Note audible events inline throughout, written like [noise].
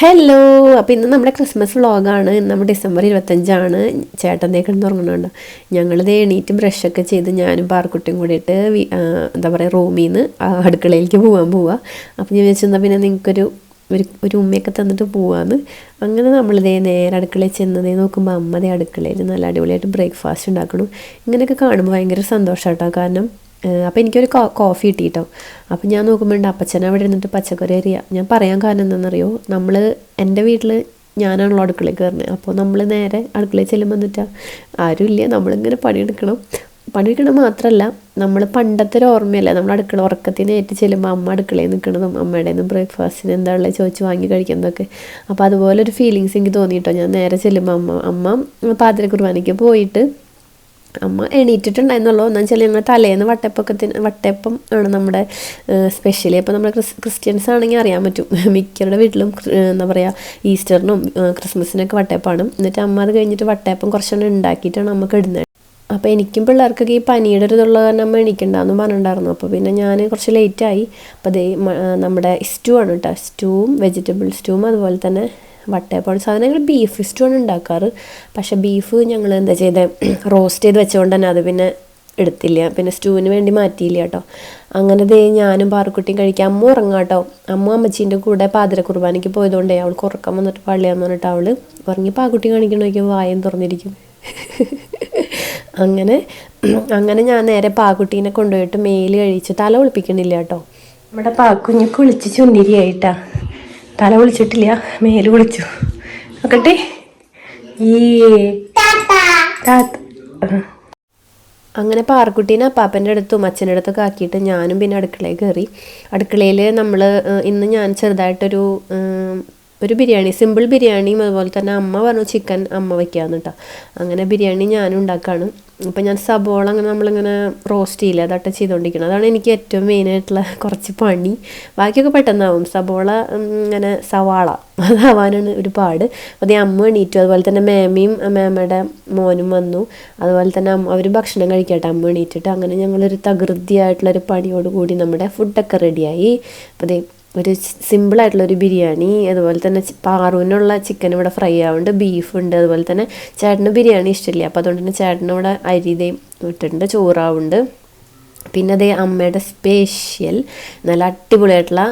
Hello അപ്പോൾ ഇന്ന് നമ്മുടെ ക്രിസ്മസ് വ്ളോഗാണ് ഇന്ന് നമ്മൾ ഡിസംബർ ഇരുപത്തഞ്ചാണ്. ചേട്ടന്റെ കിടന്ന് ഉറങ്ങുന്നുണ്ട് ഞങ്ങളിത് എണീറ്റ് ബ്രഷൊക്കെ ചെയ്ത് ഞാനും പാർക്കുട്ടിയും കൂടിയിട്ട് എന്താ പറയുക റൂമിൽ നിന്ന് അടുക്കളയിലേക്ക് പോകാൻ പോവുക അപ്പോൾ ഞാൻ വെച്ചെന്നാൽ പിന്നെ നിങ്ങൾക്കൊരു ഒരു ഒരു ഉമ്മയൊക്കെ തന്നിട്ട് പോവാന്ന്. അങ്ങനെ നമ്മളിതേ നേരെ അടുക്കളയിൽ ചെന്നതേ നോക്കുമ്പോൾ അമ്മതേ അടുക്കളയിൽ നല്ല അടിപൊളിയായിട്ട് ബ്രേക്ക്ഫാസ്റ്റ് ഉണ്ടാക്കണം. ഇങ്ങനെയൊക്കെ കാണുമ്പോൾ ഭയങ്കര സന്തോഷമാട്ടോ കാരണം അപ്പോൾ എനിക്കൊരു കോഫി കിട്ടിയിട്ടോ അപ്പം ഞാൻ നോക്കുമ്പോൾ അപ്പച്ചൻ അവിടെ ഇരുന്നിട്ട് പച്ചക്കറി അറിയുക ഞാൻ പറയാൻ കാരണം എന്താണെന്നറിയോ നമ്മൾ എന്റെ വീട്ടിൽ ഞാനാണല്ലോ അടുക്കളയിൽ കയറുന്നത് അപ്പോൾ നമ്മൾ നേരെ അടുക്കളയിൽ ചെല്ലുമ്പോൾ എന്നിട്ടാ ആരുമില്ല നമ്മളിങ്ങനെ പണിയെടുക്കണം. പണിയെടുക്കണം മാത്രമല്ല നമ്മൾ പണ്ടത്തെ ഒരു ഓർമ്മയല്ല? നമ്മൾ അടുക്കള ഉറക്കത്തിന് ഏറ്റ് ചെല്ലുമ്പോൾ അമ്മ അടുക്കളയിൽ നിൽക്കണതും അമ്മയുടെ നിന്ന് ബ്രേക്ക്ഫാസ്റ്റിന് എന്താ ഉള്ളത് ചോദിച്ച് വാങ്ങി കഴിക്കുന്നതൊക്കെ. അപ്പോൾ അതുപോലെ ഒരു ഫീലിങ്സ് എനിക്ക് തോന്നിയിട്ടോ ഞാൻ നേരെ ചെല്ലുമ്പോൾ അമ്മ അമ്മ പാതിര കുർബാനയ്ക്ക് പോയിട്ട് അമ്മ എണീറ്റിട്ടുണ്ടായിരുന്നുള്ളൂ. എന്ന് വെച്ചാൽ ഞങ്ങൾ തലേന്ന് വട്ടപ്പൊക്കത്തിന് വട്ടയപ്പം ആണ് നമ്മുടെ സ്പെഷ്യലി അപ്പോൾ നമ്മൾ ക്രിസ് ക്രിസ്ത്യൻസ് ആണെങ്കിൽ അറിയാൻ പറ്റും. [laughs] മിക്കവരുടെ വീട്ടിലും എന്താ പറയുക ഈസ്റ്ററിനും ക്രിസ്മസിനൊക്കെ വട്ടയപ്പാണ്. എന്നിട്ട് അമ്മ അത് കഴിഞ്ഞിട്ട് വട്ടയപ്പം കുറച്ചെണ്ണം ഉണ്ടാക്കിയിട്ടാണ് നമുക്ക് ഇടുന്നത് അപ്പോൾ എനിക്കും പിള്ളേർക്കൊക്കെ ഈ പനിയുടെ ഒരു ഇതുള്ള കാരണം അമ്മ എണീക്കണ്ടെന്ന് പറഞ്ഞിട്ടുണ്ടായിരുന്നു. അപ്പോൾ പിന്നെ ഞാൻ കുറച്ച് ലേറ്റായി അപ്പോൾ ദേ നമ്മുടെ സ്റ്റൂ ആണ് കേട്ടോ സ്റ്റൂവും വെജിറ്റബിൾ സ്റ്റൂവും അതുപോലെ തന്നെ വട്ടയപ്പമാണ് സാധാരണ ഞങ്ങൾ ബീഫ് ആണ് ഉണ്ടാക്കാറ്. പക്ഷേ ബീഫ് ഞങ്ങൾ എന്താ ചെയ്തത് റോസ്റ്റ് [clears throat] ചെയ്ത് വെച്ചുകൊണ്ട് തന്നെ അത് പിന്നെ എടുത്തില്ല. പിന്നെ സ്റ്റൂവിന് വേണ്ടി മാറ്റിയില്ല കേട്ടോ. അങ്ങനെ ദേ ഞാനും പാറക്കുട്ടിയും കഴിക്കാം. അമ്മ ഉറങ്ങാം കേട്ടോ. അമ്മ അമ്മച്ചീന്റെ കൂടെ പാതിര കുർബാനയ്ക്ക് പോയതുകൊണ്ടേ അവൾക്ക് ഉറക്കം വന്നിട്ട് പള്ളിയാന്ന് പറഞ്ഞിട്ട് അവൾ ഉറങ്ങി പാക്കുട്ടി കാണിക്കണ നോക്കിയാൽ വായം തുറന്നിരിക്കും. [laughs] അങ്ങനെ [clears throat] അങ്ങനെ ഞാൻ നേരെ പാക്കുട്ടീനെ കൊണ്ടുപോയിട്ട് മേൽ കഴിച്ച് തല ഒളിപ്പിക്കണില്ല കേട്ടോ. നമ്മുടെ പാക്കുഞ്ഞ് കുളിച്ച് ചുന്തിരിയായിട്ടാ തല വിളിച്ചിട്ടില്ല മേൽ വിളിച്ചു. നോക്കട്ടെ. ഈ അങ്ങനെ പാറക്കുട്ടീനെ അപ്പാപ്പന്റെ അടുത്തും അച്ഛന്റെ അടുത്തൊക്കെ ആക്കിയിട്ട് ഞാനും പിന്നെ അടുക്കളയിൽ കയറി. അടുക്കളയിൽ നമ്മൾ ഇന്ന് ഞാൻ ചെറുതായിട്ടൊരു ഒരു ബിരിയാണി സിമ്പിൾ ബിരിയാണിയും അതുപോലെ തന്നെ അമ്മ പറഞ്ഞു ചിക്കൻ അമ്മ വയ്ക്കാമെന്ന് കേട്ടോ അങ്ങനെ ബിരിയാണി ഞാനും ഉണ്ടാക്കുകയാണ് അപ്പം ഞാൻ സബോള അങ്ങനെ നമ്മളിങ്ങനെ റോസ്റ്റ് ചെയ്യില്ല അതട്ട ചെയ്തുകൊണ്ടിരിക്കണം അതാണ് എനിക്ക് ഏറ്റവും മെയിനായിട്ടുള്ള കുറച്ച് പണി. ബാക്കിയൊക്കെ പെട്ടെന്നാവും. സബോള ഇങ്ങനെ സവാള അതാവാനാണ് ഒരുപാട് അതേ അമ്മ എണീറ്റു. അതുപോലെ തന്നെ മേമയും മേമയുടെ മോനും വന്നു. അതുപോലെ തന്നെ അമ്മ അവർ ഭക്ഷണം കഴിക്കട്ടെ അമ്മ എണീറ്റിട്ട്. അങ്ങനെ ഞങ്ങളൊരു തകൃതിയായിട്ടുള്ളൊരു പണിയോട് കൂടി നമ്മുടെ ഫുഡൊക്കെ റെഡിയായി അപ്പോൾ ഒരു സിമ്പിളായിട്ടുള്ള ഒരു ബിരിയാണി അതുപോലെ തന്നെ പാറുവിനുള്ള ചിക്കൻ ഇവിടെ ഫ്രൈ ആവുന്നുണ്ട് ബീഫ് ഉണ്ട് അതുപോലെ തന്നെ ചേട്ടന് ബിരിയാണി ഇഷ്ടമില്ല. അപ്പോൾ അതുകൊണ്ട് തന്നെ ചേട്ടനിവിടെ അരി ദേ ഇട്ടിട്ടുണ്ട് ചോറാവുണ്ട് പിന്നെ അതേ അമ്മയുടെ സ്പെഷ്യൽ നല്ല അടിപൊളിയായിട്ടുള്ള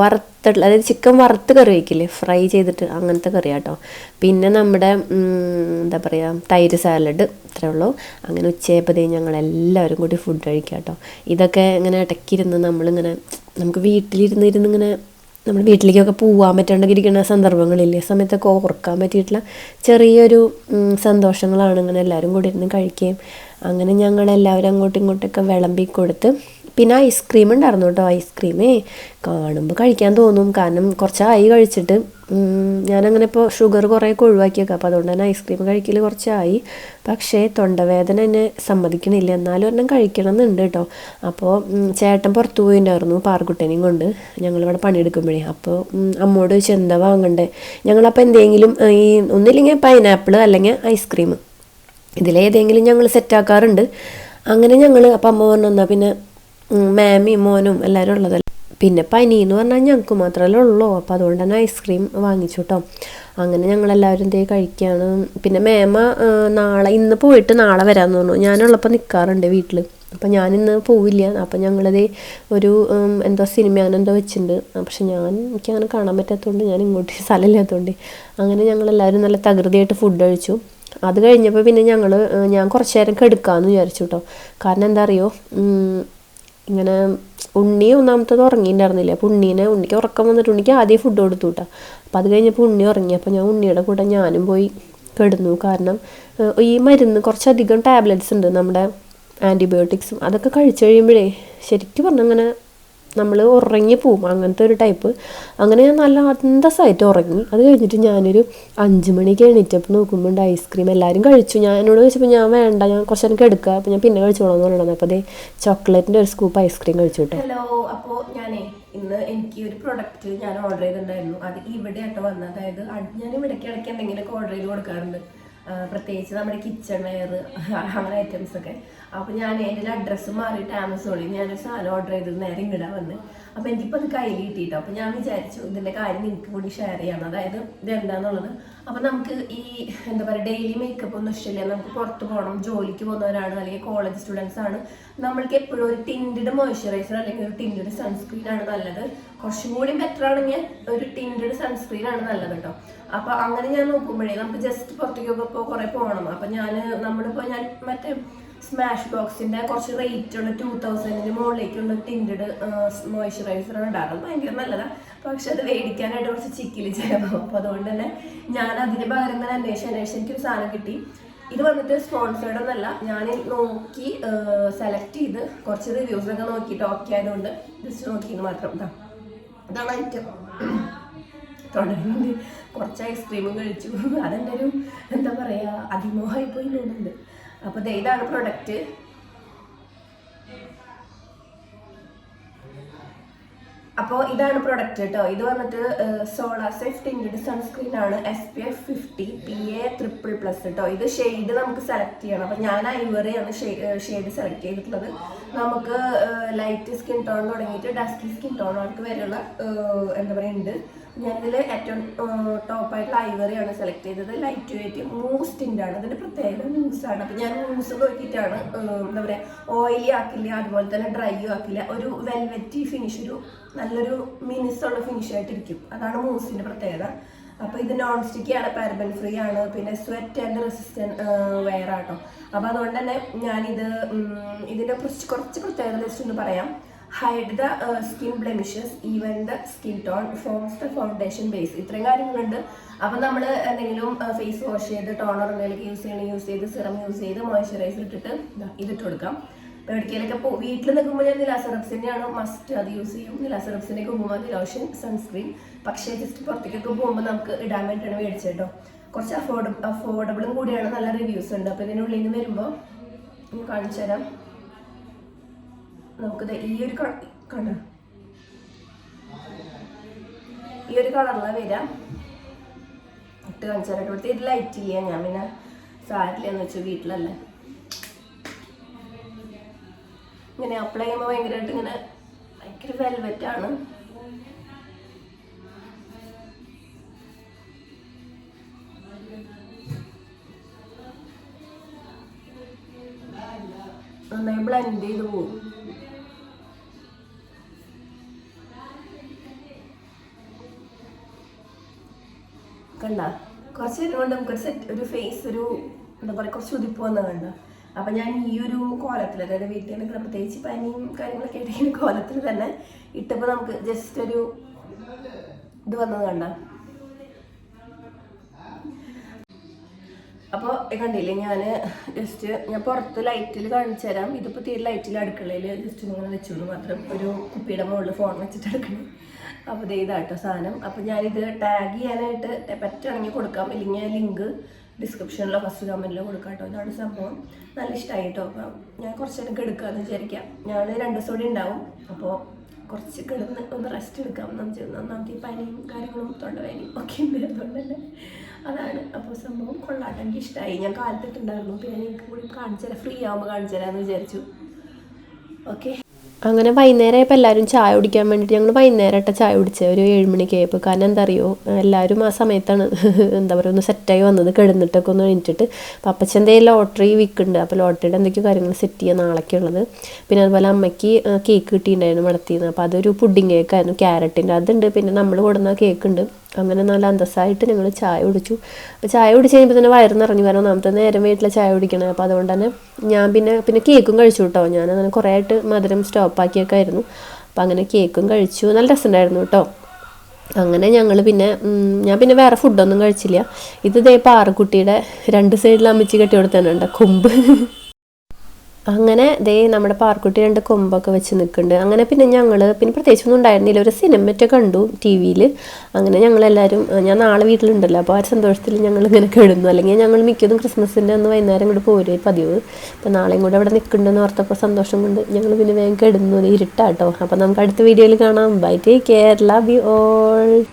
വറുത്തിട്ടുള്ള അതായത് ചിക്കൻ വറുത്ത് കറി വയ്ക്കില്ലേ? ഫ്രൈ ചെയ്തിട്ട് അങ്ങനത്തെ കറി കേട്ടോ പിന്നെ നമ്മുടെ എന്താ പറയുക തൈര് സാലഡ് ഇത്രേ ഉള്ളൂ. അങ്ങനെ ഉച്ചയപ്പോഴത്തേ ഞങ്ങൾ എല്ലാവരും കൂടി ഫുഡ് കഴിക്കാം കേട്ടോ ഇതൊക്കെ ഇങ്ങനെ ഇടയ്ക്കിരുന്ന് നമ്മളിങ്ങനെ നമുക്ക് വീട്ടിലിരുന്ന് ഇരുന്ന് ഇങ്ങനെ നമ്മുടെ വീട്ടിലേക്കൊക്കെ പോകാൻ പറ്റാണ്ടൊക്കെ ഇരിക്കുന്ന സന്ദർഭങ്ങളില്ലേ? സമയത്തൊക്കെ ഓർക്കാൻ പറ്റിയിട്ടുള്ള ചെറിയൊരു സന്തോഷങ്ങളാണ് ഇങ്ങനെ എല്ലാവരും കൂടി ഇരുന്ന് കഴിക്കുകയും. അങ്ങനെ ഞങ്ങളെല്ലാവരും അങ്ങോട്ടും ഇങ്ങോട്ടൊക്കെ വിളമ്പി കൊടുത്ത് പിന്നെ ഐസ്ക്രീം ഉണ്ടായിരുന്നു കേട്ടോ ഐസ്ക്രീമേ. കാണുമ്പോൾ കഴിക്കാൻ തോന്നും. കാരണം കുറച്ച് ആയി കഴിച്ചിട്ട് ഞാനങ്ങനെ ഇപ്പോൾ ഷുഗർ കുറേയൊക്കെ ഒഴിവാക്കിയേക്കാം. അപ്പോൾ അതുകൊണ്ട് തന്നെ ഐസ്ക്രീം കഴിക്കൽ കുറച്ചായി. പക്ഷേ തൊണ്ടവേദന എന്നെ സമ്മതിക്കണില്ല. എന്നാലും ഒരെണ്ണം കഴിക്കണം എന്നുണ്ട് കേട്ടോ അപ്പോൾ ചേട്ടൻ പുറത്തു പോയിട്ടുണ്ടായിരുന്നു പാർക്കുട്ടനെയും കൊണ്ട്. ഞങ്ങളിവിടെ പണിയെടുക്കുമ്പോഴേ. അപ്പോൾ അമ്മോട് ചോദിച്ചു എന്താ വാങ്ങണ്ടേ? ഞങ്ങളപ്പോൾ എന്തെങ്കിലും ഈ ഒന്നില്ലെങ്കിൽ പൈനാപ്പിൾ അല്ലെങ്കിൽ ഐസ്ക്രീം. ഇതിലേതെങ്കിലും ഞങ്ങൾ സെറ്റാക്കാറുണ്ട്. അങ്ങനെ ഞങ്ങൾ അപ്പം അമ്മ പറഞ്ഞു എന്നാൽ പിന്നെ മാമിയും മോനും എല്ലാവരും ഉള്ളതല്ല? പിന്നെ പനി എന്ന് പറഞ്ഞാൽ ഞങ്ങൾക്ക് മാത്രമല്ലേ ഉള്ളൂ. അപ്പോൾ അതുകൊണ്ട് തന്നെ ഐസ്ക്രീം വാങ്ങിച്ചു കേട്ടോ അങ്ങനെ ഞങ്ങളെല്ലാവരും ഇതേ കഴിക്കുകയാണ് പിന്നെ മേമ നാളെ ഇന്ന് പോയിട്ട് നാളെ വരാമെന്ന് പറഞ്ഞു. ഞാനുള്ളപ്പോൾ നിൽക്കാറുണ്ട് വീട്ടിൽ അപ്പം ഞാനിന്ന് പോവില്ല. അപ്പം ഞങ്ങളത് ഒരു എന്തോ സിനിമ അങ്ങനെ എന്തോ വെച്ചിട്ടുണ്ട് പക്ഷെ ഞാൻ എനിക്ക് അങ്ങനെ കാണാൻ പറ്റാത്തതുകൊണ്ട് ഞാൻ ഇങ്ങോട്ട് [laughs] സ്ഥലമില്ലാത്തതുകൊണ്ട് അങ്ങനെ ഞങ്ങളെല്ലാവരും നല്ല തകൃതിയായിട്ട് ഫുഡ് കഴിച്ചു. അത് കഴിഞ്ഞപ്പോൾ പിന്നെ ഞങ്ങൾ ഞാൻ കുറച്ച് നേരം കെടുക്കാമെന്ന് വിചാരിച്ചു കേട്ടോ കാരണം എന്താ അറിയോ? ഇങ്ങനെ ഉണ്ണി ഒന്നാമത്തത് ഉറങ്ങിയിട്ടുണ്ടായിരുന്നില്ല? അപ്പോൾ ഉണ്ണീനെ ഉണ്ണിക്ക് ഉറക്കം വന്നിട്ട് ഉണ്ണിക്ക് ആദ്യം ഫുഡ് കൊടുത്തു കേട്ടോ അപ്പോൾ അത് കഴിഞ്ഞപ്പോൾ ഉണ്ണി ഉറങ്ങി. അപ്പോൾ ഞാൻ ഉണ്ണിയുടെ കൂടെ ഞാനും പോയി കിടന്നു. കാരണം ഈ മരുന്ന് കുറച്ചധികം ടാബ്ലറ്റ്സ് ഉണ്ട്. നമ്മുടെ ആന്റിബയോട്ടിക്സും അതൊക്കെ കഴിച്ചു കഴിയുമ്പോഴേ ശരിക്കും പറഞ്ഞാൽ അങ്ങനെ നമ്മൾ ഉറങ്ങി പോവും. അങ്ങനത്തെ ഒരു ടൈപ്പ് അങ്ങനെ ഞാൻ നല്ല അന്തസ്സായിട്ട് ഉറങ്ങി. അത് കഴിഞ്ഞിട്ട് ഞാനൊരു അഞ്ച് മണിക്ക് എണീറ്റപ്പോൾ നോക്കുമ്പോൾ ഉണ്ട് ഐസ്ക്രീം എല്ലാവരും കഴിച്ചു. ഞാൻ എന്നോട് ചോദിച്ചപ്പോൾ ഞാൻ വേണ്ട ഞാൻ കുറച്ച് എനിക്ക് എടുക്കുക അപ്പോൾ ഞാൻ പിന്നെ കഴിച്ചോളാം എന്ന് പറയണത് അപ്പോൾ അതേ ചോക്ലേറ്റിന്റെ ഒരു സ്കൂപ്പ് ഐസ്ക്രീം കഴിച്ചു കേട്ടോ ഹലോ അപ്പോൾ ഞാനേ ഇന്ന് എനിക്ക് ഒരു പ്രൊഡക്റ്റ് ഞാൻ ഓർഡർ ചെയ്തിട്ടുണ്ടായിരുന്നു. അത് ഇവിടെ ആട്ടോ വന്നത്. അതായത് ഞാൻ ഇവിടേക്ക് ഇടയ്ക്ക് എന്തെങ്കിലുമൊക്കെ ഓർഡർ ചെയ്ത് കൊടുക്കാറുണ്ട്. പ്രത്യേകിച്ച് നമ്മുടെ കിച്ചൺ വെയർ അങ്ങനെ ഐറ്റംസ് ഒക്കെ. അപ്പോൾ ഞാൻ എന്റെ അഡ്രസ്സ് മാറിയിട്ട് ആമസോണിൽ ഞാൻ സാധനം ഓർഡർ ചെയ്തത് നേരെ ഇങ്ങടാ വന്ന്. അപ്പൊ എനിക്കിപ്പോ അത് കയ്യിൽ കിട്ടിയിട്ടോ? അപ്പൊ ഞാൻ വിചാരിച്ചു ഇതിന്റെ കാര്യം നിങ്ങൾക്ക് കൂടി ഷെയർ ചെയ്യാം. അതായത് ഇത് എന്താന്നുള്ളത് അപ്പൊ നമുക്ക് ഈ എന്താ പറയുക ഡെയിലി മേക്കപ്പ് ഒന്നും ഇഷ്ടമില്ല. നമുക്ക് പുറത്ത് പോകണം ജോലിക്ക് പോകുന്നവരാണ് അല്ലെങ്കിൽ കോളേജ് സ്റ്റുഡൻസ് ആണ്. നമ്മൾക്ക് എപ്പോഴും ഒരു ടിൻഡ് മോയ്സ്ചറൈസർ അല്ലെങ്കിൽ ഒരു ടിൻഡ് സൺസ്ക്രീൻ ആണ് നല്ലത്. കുറച്ചും കൂടി ബെറ്റർ ആണെങ്കിൽ ഒരു ടിൻഡ് സൺസ്ക്രീൻ ആണ് നല്ലത് കേട്ടോ അപ്പൊ അങ്ങനെ ഞാൻ നോക്കുമ്പോഴേ നമുക്ക് ജസ്റ്റ് പുറത്തേക്കൊക്കെ ഇപ്പോൾ കുറെ പോകണം. അപ്പൊ ഞാൻ നമ്മളിപ്പോ ഞാൻ മറ്റേ സ്മാഷ് ബോക്സിന്റെ കുറച്ച് റേറ്റ് ഉള്ള ടൂ തൗസൻഡിന് മുകളിലേക്കുള്ള ടിൻഡ് മോയ്സ്ചറൈസർ ഉണ്ടാകും ഭയങ്കര നല്ലതാണ് പക്ഷെ അത് മേടിക്കാനായിട്ട് കുറച്ച് ചിക്കിലി ചിലപ്പോൾ അപ്പോൾ അതുകൊണ്ട് തന്നെ ഞാൻ അതിന് പകരം തന്നെ അന്വേഷിച്ച് അന്വേഷിച്ച് എനിക്കൊരു സാധനം കിട്ടി. ഇത് വന്നിട്ട് സ്പോൺസേർഡ് ഒന്നല്ല. ഞാൻ നോക്കി സെലക്ട് ചെയ്ത് കുറച്ച് റിവ്യൂസ് ഒക്കെ നോക്കിയിട്ട് ഓക്കെ ആയതുകൊണ്ട് ജസ്റ്റ് നോക്കിയെന്ന് മാത്രം. ഇതാ ഇതാണ് ഐറ്റം തുടങ്ങി കുറച്ച് ഐസ്ക്രീമും കഴിച്ചു. അതെന്റെ ഒരു എന്താ പറയുക അതിമോഹമായി പോയി തോന്നുന്നുണ്ട്. അപ്പോൾ ഇതാണ് പ്രൊഡക്റ്റ് അപ്പോൾ ഇതാണ് പ്രൊഡക്റ്റ് കേട്ടോ ഇത് വന്നിട്ട് സോളാർ സേഫ് ടിന്റഡ് സൺസ്ക്രീൻ ആണ്. S P F fifty P A triple plus കേട്ടോ ഇത് ഷെയ്ഡ് നമുക്ക് സെലക്ട് ചെയ്യണം. അപ്പം ഞാൻ ഐവറിയാണ് ഷെയ്ഡ് സെലക്ട് ചെയ്തിട്ടുള്ളത്. നമുക്ക് ലൈറ്റ് സ്കിൻ ടോൺ തുടങ്ങിയിട്ട് ഡസ്റ്റി സ്കിൻ ടോൺ അവർക്ക് വരെയുള്ള എന്താ പറയുക ഉണ്ട് ഞാനിതിൽ ഏറ്റവും ടോപ്പായിട്ടുള്ള ഐവറിയാണ് സെലക്ട് ചെയ്തത്. ലൈറ്റ് വെയിറ്റ് മൂസ്റ്റിന്റെ ആണ്. ഇതിന്റെ പ്രത്യേകത മൂസാണ് അപ്പോൾ ഞാൻ മൂസ് നോക്കിയിട്ടാണ് എന്താ പറയുക ഓയിലി ആക്കില്ല അതുപോലെ തന്നെ ഡ്രൈയും ആക്കില്ല. ഒരു വെൽവെറ്റി ഫിനിഷ് ഒരു നല്ലൊരു മിനിസുള്ള ഫിനിഷ് ആയിട്ടിരിക്കും. അതാണ് മൂസിന്റെ പ്രത്യേകത. അപ്പോൾ ഇത് നോൺ സ്റ്റിക്കി ആണ് പാരബൻ ഫ്രീ ആണ്. പിന്നെ സ്വെറ്റ് ആൻഡ് റെസിസ്റ്റന്റ് വെയർ ആട്ടോ അപ്പോൾ അതുകൊണ്ട് തന്നെ ഞാനിത് ഇതിന്റെ കുറച്ച് കുറച്ച് പ്രത്യേകത ജസ്റ്റ് ഒന്ന് പറയാം. Hide the skin blemishes even the skin tone forms the foundation base ഇത്രയും കാര്യങ്ങളുണ്ട്. അപ്പം നമ്മൾ എന്തെങ്കിലും ഫേസ് വാഷ് ചെയ്ത് ടോണർ എന്തെങ്കിലും യൂസ് ചെയ്യണം യൂസ് ചെയ്ത് സിറം യൂസ് ചെയ്ത് മോയ്സ്ചറൈസർ ഇട്ടിട്ട് ഇതിട്ട് കൊടുക്കാം എവിടേക്കെങ്കിലൊക്കെ ഇപ്പോൾ വീട്ടിൽ നിൽക്കുമ്പോൾ ഞാൻ നിലാസറപ്സിന്റെയാണ് മസ്റ്റ് അത് യൂസ് ചെയ്യും. നിലാസറപ്സിന്റെ കുങ്കുമതി ലോഷൻ സൺസ്ക്രീൻ പക്ഷേ ജസ്റ്റ് പുറത്തേക്കൊക്കെ പോകുമ്പോൾ നമുക്ക് ഇടാൻ വേണ്ടിയിട്ടാണ് മേടിച്ചത് കേട്ടോ കുറച്ച് അഫോർഡ അഫോർഡബിളും കൂടിയാണ്. നല്ല റിവ്യൂസ് ഉണ്ട്. അപ്പോൾ ഇതിനുള്ളിൽ നിന്ന് വരുമ്പോൾ കാണിച്ചു തരാം നമുക്കിത് ഈ ഒരു കണ്ട? ഈ ഒരു കളറിലാണ് വരാം ഇട്ട് കാണിച്ചു കൊടുത്ത് ഇത് ലൈറ്റ് ചെയ്യാം. ഞാൻ പിന്നെ സാരില്ലെന്ന് വെച്ചു വീട്ടിലല്ലേ. ഇങ്ങനെ അപ്ലൈ ചെയ്യുമ്പോൾ ഭയങ്കരമായിട്ട് ഇങ്ങനെ ഭയങ്കര വെൽവെറ്റ് ആണ്. നന്നായി ബ്ലെൻഡ് ചെയ്ത് പോകും കണ്ട. കുറച്ച് കൊണ്ട് നമുക്കൊരു സെറ്റ് ഒരു ഫേസ് ഒരു എന്താ പറയുക കുറച്ച് ഉതിപ്പ് വന്ന കണ്ട. അപ്പം ഞാൻ ഈ ഒരു കോലത്തിൽ അതായത് വീട്ടിൽ നിൽക്കുന്ന പ്രത്യേകിച്ച് പനിയും കാര്യങ്ങളൊക്കെ ആയിട്ട് കോലത്തിൽ തന്നെ ഇട്ടപ്പോൾ നമുക്ക് ജസ്റ്റ് ഒരു ഇത് വന്നത് കണ്ട. അപ്പോൾ കണ്ടില്ലേ ഞാൻ ജസ്റ്റ് ഞാൻ പുറത്ത് ലൈറ്റിൽ കാണിച്ചു തരാം. ഇതിപ്പോൾ തീരെ ലൈറ്റിൽ അടുക്കളയിൽ ജസ്റ്റ് ഇങ്ങനെ വെച്ചു മാത്രം. ഒരു കുപ്പിയുടെ മുകളിൽ ഫോൺ വെച്ചിട്ട് എടുക്കണം അപ്പോൾ ഇത് ഇതാട്ടോ സാധനം. അപ്പോൾ ഞാനിത് ടാഗ് ചെയ്യാനായിട്ട് പറ്റുകയാണെങ്കിൽ കൊടുക്കാം. ഇല്ലെങ്കിൽ ലിങ്ക് ഡിസ്ക്രിപ്ഷനിലോ ഫസ്റ്റ് കമന്റിലോ കൊടുക്കാം കേട്ടോ ഇതാണ് സംഭവം. നല്ല ഇഷ്ടമായി കേട്ടോ അപ്പം ഞാൻ കുറച്ച് നേരം എടുക്കാമെന്ന് വിചാരിക്കാം. ഞാൻ രണ്ട് ദിവസം കൂടി ഉണ്ടാവും. അപ്പോൾ കുറച്ച് കിടന്ന് ഒന്ന് റെസ്റ്റ് എടുക്കാം. നമുക്ക് ഒന്നാമത്തെ പനിയും കാര്യങ്ങളും തൊണ്ടവേനയും ഒക്കെ ഉണ്ട്. അതുകൊണ്ട് അതാണ്. അപ്പോൾ സംഭവം കൊള്ളാട്ടെ. എനിക്ക് ഇഷ്ടമായി ഞാൻ കാലത്തിട്ടുണ്ടായിരുന്നു പിന്നെ എനിക്ക് കൂടി കാണിച്ചു തരാം. ഫ്രീ ആകുമ്പോൾ കാണിച്ചു തരാമെന്ന് വിചാരിച്ചു. ഓക്കെ അങ്ങനെ വൈകുന്നേരം ആയപ്പോൾ എല്ലാവരും ചായ കുടിക്കാൻ വേണ്ടിയിട്ട് ഞങ്ങൾ വൈകുന്നേരമായിട്ട് ചായ കുടിച്ചത് ഒരു ഏഴ് മണിക്ക് ആയപ്പോൾ കാരണം എന്താ അറിയോ എല്ലാവരും ആ സമയത്താണ് [laughs] എന്താ പറയുക ഒന്ന് സെറ്റായി വന്നത്. കിടന്നിട്ടൊക്കെ ഒന്ന് എണീറ്റിട്ട്. അപ്പം അപ്പച്ചന്റെ ലോട്ടറി വിൽക്കുന്നുണ്ട് അപ്പോൾ ലോട്ടറിയുടെ എന്തൊക്കെയോ കാര്യങ്ങൾ സെറ്റ് ചെയ്യാൻ നാളേക്കുള്ളത് പിന്നെ അതുപോലെ അമ്മയ്ക്ക് കേക്ക് കിട്ടിയിട്ടുണ്ടായിരുന്നു മടത്തിന്ന് അപ്പോൾ അതൊരു പുഡിങ് കേക്കായിരുന്നു ക്യാരറ്റിന്റെ അതുണ്ട്. പിന്നെ നമ്മൾ കൊടുന്ന കേക്ക് ഉണ്ട്. അങ്ങനെ നല്ല അന്തസ്സായിട്ട് ഞങ്ങൾ ചായ കുടിച്ചു. അപ്പോൾ ചായ കുടിച്ച് കഴിയുമ്പോൾ തന്നെ വയറ് നിറഞ്ഞു. വരണം ഒന്നാമത്തെ നേരം വീട്ടിലെ ചായ കുടിക്കണേ. അപ്പോൾ അതുകൊണ്ട് തന്നെ ഞാൻ പിന്നെ പിന്നെ കേക്കും കഴിച്ചു കേട്ടോ. ഞാൻ അങ്ങനെ കുറേ ആയിട്ട് മധുരം സ്റ്റോപ്പാക്കിയൊക്കെ ആയിരുന്നു അപ്പം അങ്ങനെ കേക്കും കഴിച്ചു. നല്ല രസമുണ്ടായിരുന്നു കേട്ടോ അങ്ങനെ ഞങ്ങൾ പിന്നെ ഞാൻ പിന്നെ വേറെ ഫുഡൊന്നും കഴിച്ചില്ല. ഇത് ദേ പാറക്കുട്ടിയുടെ രണ്ട് സൈഡിൽ അമ്മച്ചി കെട്ടി കൊടുത്തന്നെ കൊമ്പ്. അങ്ങനെ ദേ നമ്മുടെ പാർക്കുട്ടി രണ്ട് കൊമ്പൊക്കെ വെച്ച് നിൽക്കുന്നുണ്ട്. അങ്ങനെ പിന്നെ ഞങ്ങൾ പിന്നെ പ്രത്യേകിച്ചൊന്നും ഉണ്ടായിരുന്നില്ല. ഒരു സിനിമയൊക്കെ കണ്ടു ടി വിയിൽ അങ്ങനെ ഞങ്ങളെല്ലാവരും ഞാൻ നാളെ വീട്ടിലുണ്ടല്ലോ. അപ്പോൾ ആ സന്തോഷത്തിൽ ഞങ്ങൾ ഇങ്ങനെ കിടന്നു. അല്ലെങ്കിൽ ഞങ്ങൾ മിക്കതും ക്രിസ്മസിന്റെ അന്ന് വൈകുന്നേരം ഇങ്ങോട്ട് പോരേ പതിവ്. അപ്പോൾ നാളെയും കൂടെ അവിടെ നിൽക്കുന്നുണ്ടെന്ന് ഓർത്തപ്പോൾ സന്തോഷം കൊണ്ട് ഞങ്ങൾ പിന്നെ വേഗം കിടന്നു. ഇരുട്ടാട്ടോ. അപ്പോൾ നമുക്ക് അടുത്ത വീഡിയോയിൽ കാണാം. Bye take care love you all